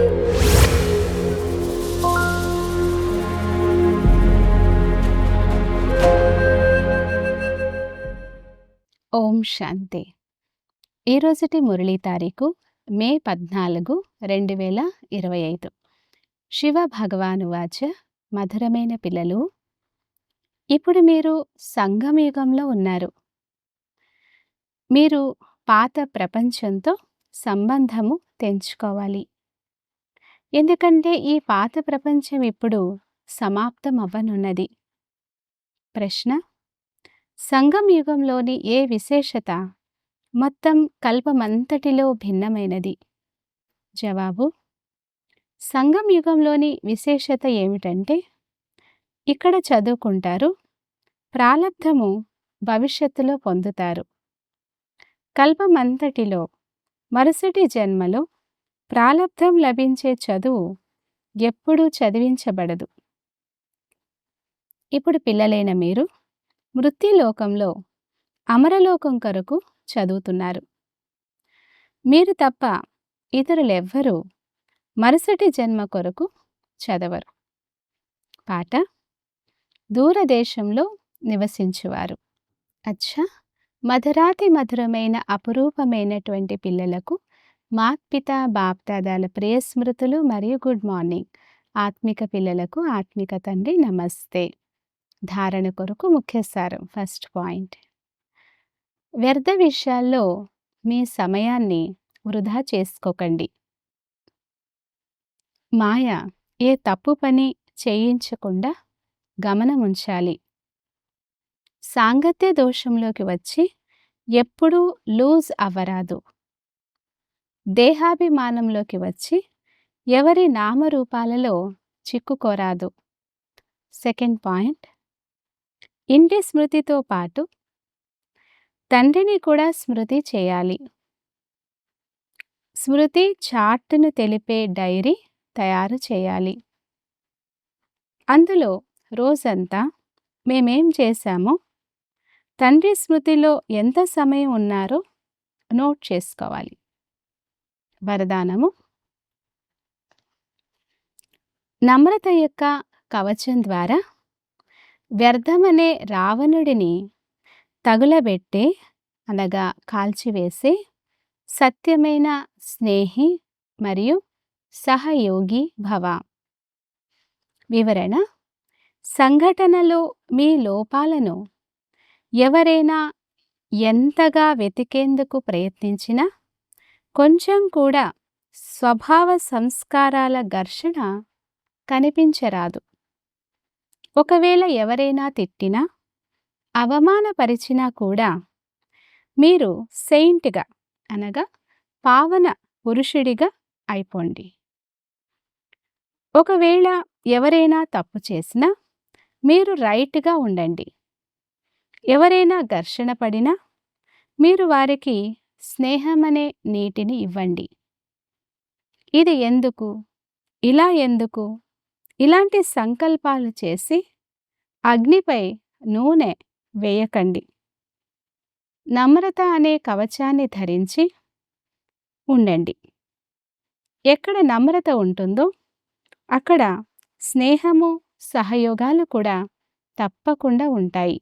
ఓం శాంతి. ఈరోజుటి మురళీ తారీఖు మే పద్నాలుగు రెండు వేల ఇరవై ఐదు. శివ భగవాను వాచ మధురమైన పిల్లలు. ఇప్పుడు మీరు సంఘమయుగంలో ఉన్నారు. మీరు పాత ప్రపంచంతో సంబంధము తెంచుకోవాలి. ఎందుకంటే ఈ పాత ప్రపంచం ఇప్పుడు సమాప్తం అవ్వనున్నది. ప్రశ్న సంగం యుగంలోని ఏ విశేషత మొత్తం కల్పమంతటిలో భిన్నమైనది? జవాబు సంగం యుగంలోని విశేషత ఏమిటంటే ఇక్కడ చదువుకుంటారు ప్రాలబ్ధము భవిష్యత్తులో పొందుతారు. కల్పమంతటిలో మరుసటి జన్మలో ప్రాలబ్ధం లభించే చదువు ఎప్పుడూ చదివించబడదు. ఇప్పుడు పిల్లలైన మీరు మృత్యులోకంలో అమరలోకం కొరకు చదువుతున్నారు. మీరు తప్ప ఇతరులెవ్వరూ మరుసటి జన్మ కొరకు చదవరు. పాట దూరదేశంలో నివసించువారు. అచ్చా! మధురాతి మధురమైన అపురూపమైనటువంటి పిల్లలకు మాత్పిత బాప్దాదాల ప్రియ స్మృతులు మరియు గుడ్ మార్నింగ్. ఆత్మిక పిల్లలకు ఆత్మిక తండ్రి నమస్తే. ధారణ కొరకు ముఖ్య సారం ఫస్ట్ పాయింట్. వ్యర్థ విషయాల్లో మీ సమయాన్ని వృధా చేసుకోకండి. మాయ ఏ తప్పు పని చేయించకుండా గమనముంచాలి సాంగత్య దోషంలోకి వచ్చి ఎప్పుడూ లూజ్ అవ్వరాదు. దేహాభిమానంలోకి వచ్చి ఎవరి నామరూపాలలో చిక్కుకోరాదు. Second point. ఇంటి స్మృతితో పాటు తండ్రిని కూడా స్మృతి చేయాలి. స్మృతి చార్ట్ను తెలిపే డైరీ తయారు చేయాలి. అందులో రోజంతా మేమేం చేశామో తండ్రి స్మృతిలో ఎంత సమయం ఉన్నారో నోట్ చేసుకోవాలి. వరదానము. నమ్రత యొక్క కవచం ద్వారా వ్యర్థమనే రావణుడిని తగులబెట్టే అనగా కాల్చివేసే సత్యమైన స్నేహి మరియు సహయోగి భవ. వివరణ సంఘటనలో మీ లోపాలను ఎవరైనా ఎంతగా వెతికేందుకు ప్రయత్నించినా కొంచెం కూడా స్వభావ సంస్కారాల ఘర్షణ కనిపించరాదు. ఒకవేళ ఎవరైనా తిట్టినా అవమానపరిచినా కూడా మీరు సెయింట్గా అనగా పావన పురుషుడిగా అయిపోండి. ఒకవేళ ఎవరైనా తప్పు చేసినా మీరు రైట్గా ఉండండి. ఎవరైనా ఘర్షణ పడినా మీరు వారికి స్నేహమనే నీటిని ఇవ్వండి. ఇది ఎందుకు? ఇలా ఎందుకు? ఇలాంటి సంకల్పాలు చేసి అగ్నిపై నూనె వేయకండి. నమ్రత అనే కవచాన్ని ధరించి ఉండండి. ఎక్కడ నమ్రత ఉంటుందో అక్కడ స్నేహము సహయోగాలు కూడా తప్పకుండా ఉంటాయి.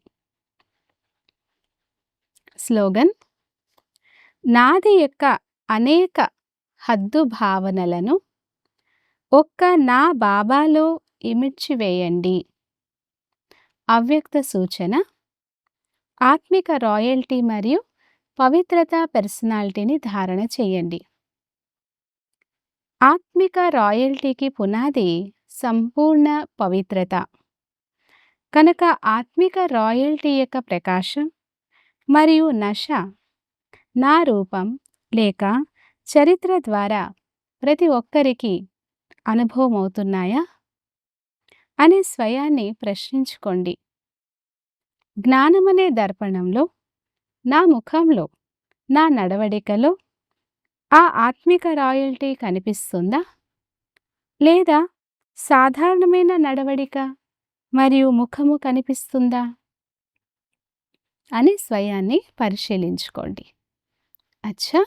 స్లోగన్ నాది యొక్క అనేక హద్దు భావనలను ఒక్క నా బాబాలో ఇమిడ్చివేయండి అవ్యక్త సూచన ఆత్మిక రాయల్టీ మరియు పవిత్రత పర్సనాలిటీని ధారణ చేయండి. ఆత్మిక రాయల్టీకి పునాది సంపూర్ణ పవిత్రత. కనుక ఆత్మిక రాయల్టీ యొక్క ప్రకాశం మరియు నశ నా రూపం లేక చరిత్ర ద్వారా ప్రతి ఒక్కరికి అనుభవం అవుతున్నాయా అని స్వయాన్ని ప్రశ్నించుకోండి. జ్ఞానమనే దర్పణంలో నా ముఖంలో నా నడవడికలో ఆ ఆత్మిక రాయల్టీ కనిపిస్తుందా? లేదా సాధారణమైన నడవడిక మరియు ముఖము కనిపిస్తుందా? అని స్వయాన్ని పరిశీలించుకోండి. అచ్చా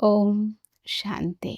ఓం శాంతి